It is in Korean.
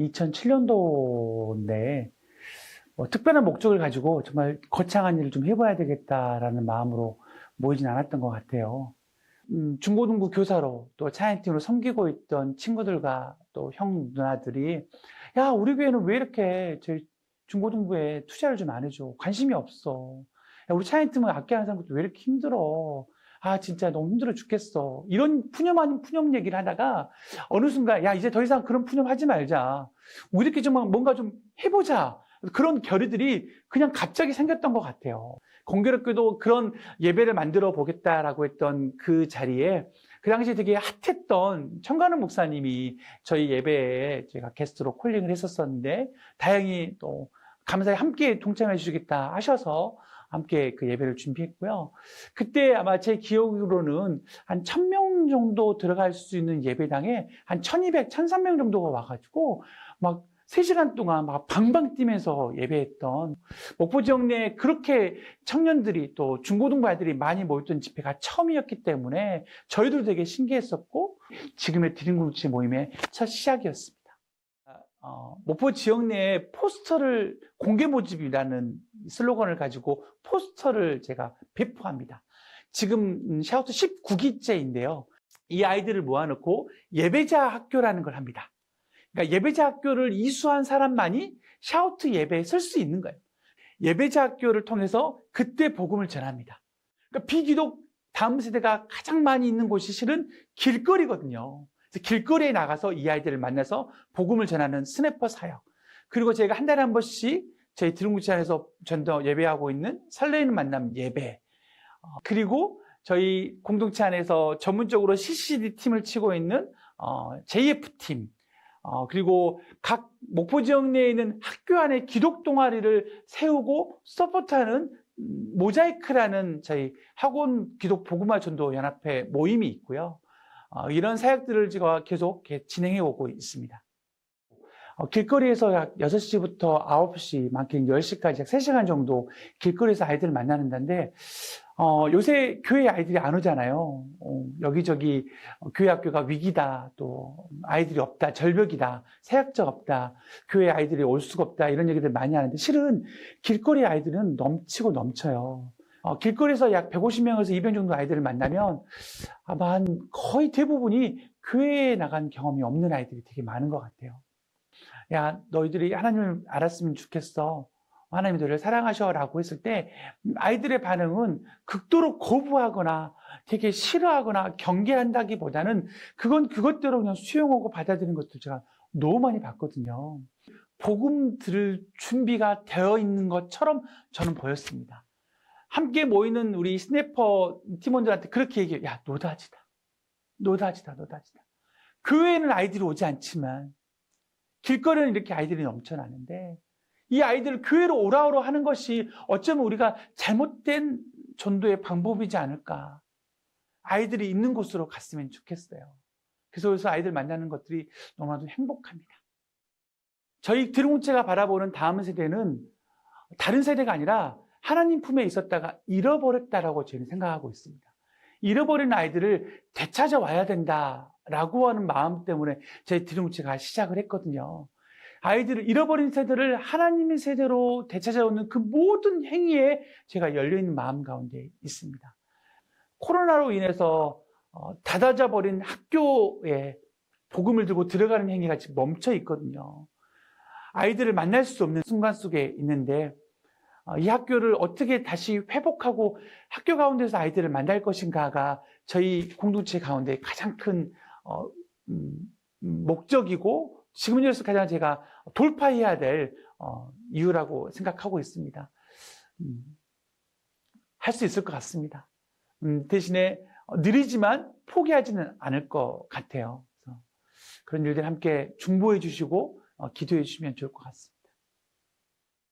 2007년도인데 뭐 특별한 목적을 가지고 정말 거창한 일을 좀 해봐야 되겠다라는 마음으로 모이진 않았던 것 같아요. 음, 중고등부 교사로 또 차이팀으로 섬기고 있던 친구들과 또 형 누나들이 야 우리 교회는 왜 이렇게 저희 중고등부에 투자를 좀 안 해줘? 관심이 없어. 야, 우리 차이팀은 악기하는 사람들도 왜 이렇게 힘들어 아 진짜 너무 힘들어 죽겠어. 이런 푸념 아닌 푸념 얘기를 하다가 어느 순간 야 이제 더 이상 그런 푸념 하지 말자. 우리 이렇게 좀 뭔가 좀 해보자. 그런 결의들이 그냥 갑자기 생겼던 것 같아요. 공교롭게도 그런 예배를 만들어 보겠다라고 했던 그 자리에 그 당시에 되게 핫했던 청가는 목사님이 저희 예배에 제가 게스트로 콜링을 했었었는데 다행히 또 감사히 함께 동참해 주시겠다 하셔서 함께 그 예배를 준비했고요. 그때 아마 제 기억으로는 한 1000명 정도 들어갈 수 있는 예배당에 한 1200, 1300 정도가 와가지고 막 3시간 동안 막 방방 뛰면서 예배했던 목포 지역 내에 그렇게 청년들이 또 중고등부 아이들이 많이 모였던 집회가 처음이었기 때문에 저희도 되게 신기했었고 지금의 드림공동체 모임의 첫 시작이었습니다. 어, 목포 지역 내에 포스터를 공개 모집이라는 슬로건을 가지고 포스터를 제가 배포합니다. 지금 샤우트 19기째인데요. 이 아이들을 모아놓고 예배자 학교라는 걸 합니다. 그러니까 예배자 학교를 이수한 사람만이 샤우트 예배에 설 수 있는 거예요. 예배자 학교를 통해서 그때 복음을 전합니다. 그러니까 비기독 다음 세대가 가장 많이 있는 곳이 실은 길거리거든요. 길거리에 나가서 이 아이들을 만나서 복음을 전하는 스냅퍼 사역. 그리고 제가 한 달에 한 번씩 저희 드림구치 안에서 전도 예배하고 있는 설레이는 만남 예배. 어, 그리고 저희 공동체 안에서 전문적으로 CCD 팀을 치고 있는 어, JF 팀. 어, 그리고 각 목포 지역 내에 있는 학교 안에 기독 동아리를 세우고 서포트하는 음, 모자이크라는 저희 학원 기독 복음화 전도 연합회 모임이 있고요. 어, 이런 사역들을 제가 계속 진행해 오고 있습니다. 어, 길거리에서 약 6시부터 9시, 많게는 10시까지 약 3시간 정도 길거리에서 아이들을 만나는데, 어, 요새 교회 아이들이 안 오잖아요. 어, 여기저기 어, 교회 학교가 위기다, 또 아이들이 없다, 절벽이다, 새학적 없다, 교회 아이들이 올 수가 없다, 이런 얘기들 많이 하는데, 실은 길거리 아이들은 넘치고 넘쳐요. 어, 길거리에서 약 150명에서 200명 정도 아이들을 만나면 아마 한 거의 대부분이 교회에 나간 경험이 없는 아이들이 되게 많은 것 같아요. 야, 너희들이 하나님을 알았으면 좋겠어. 하나님이 너희를 사랑하셔라고 했을 때 아이들의 반응은 극도로 거부하거나 되게 싫어하거나 경계한다기보다는 그건 그것대로 그냥 수용하고 받아들이는 것도 제가 너무 많이 봤거든요. 복음 들을 준비가 되어 있는 것처럼 저는 보였습니다. 함께 모이는 우리 스냅퍼 팀원들한테 그렇게 얘기해요. 야, 노다지다. 노다지다, 노다지다. 교회에는 아이들이 오지 않지만 길거리는 이렇게 아이들이 넘쳐나는데 이 아이들을 교회로 오라오라 하는 것이 어쩌면 우리가 잘못된 전도의 방법이지 않을까. 아이들이 있는 곳으로 갔으면 좋겠어요. 그래서 여기서 아이들 만나는 것들이 너무나도 행복합니다. 저희 드림체가 바라보는 다음 세대는 다른 세대가 아니라 하나님 품에 있었다가 잃어버렸다라고 저는 생각하고 있습니다. 잃어버린 아이들을 되찾아 와야 된다 라고 하는 마음 때문에 저희 드림체가 시작을 했거든요. 아이들을 잃어버린 세대를 하나님의 세대로 되찾아오는 그 모든 행위에 제가 열려있는 마음 가운데 있습니다. 코로나로 인해서 어, 닫아져 버린 학교에 복음을 들고 들어가는 행위가 지금 멈춰 있거든요. 아이들을 만날 수 없는 순간 속에 있는데 어, 이 학교를 어떻게 다시 회복하고 학교 가운데서 아이들을 만날 것인가가 저희 공동체 가운데 가장 큰 어, 음, 목적이고 지금 현재서 가장 제가 돌파해야 될 어, 이유라고 생각하고 있습니다. 음, 할 수 있을 것 같습니다. 음, 대신에 느리지만 포기하지는 않을 것 같아요. 그런 일들 함께 중보해 주시고 어, 기도해 주시면 좋을 것 같습니다.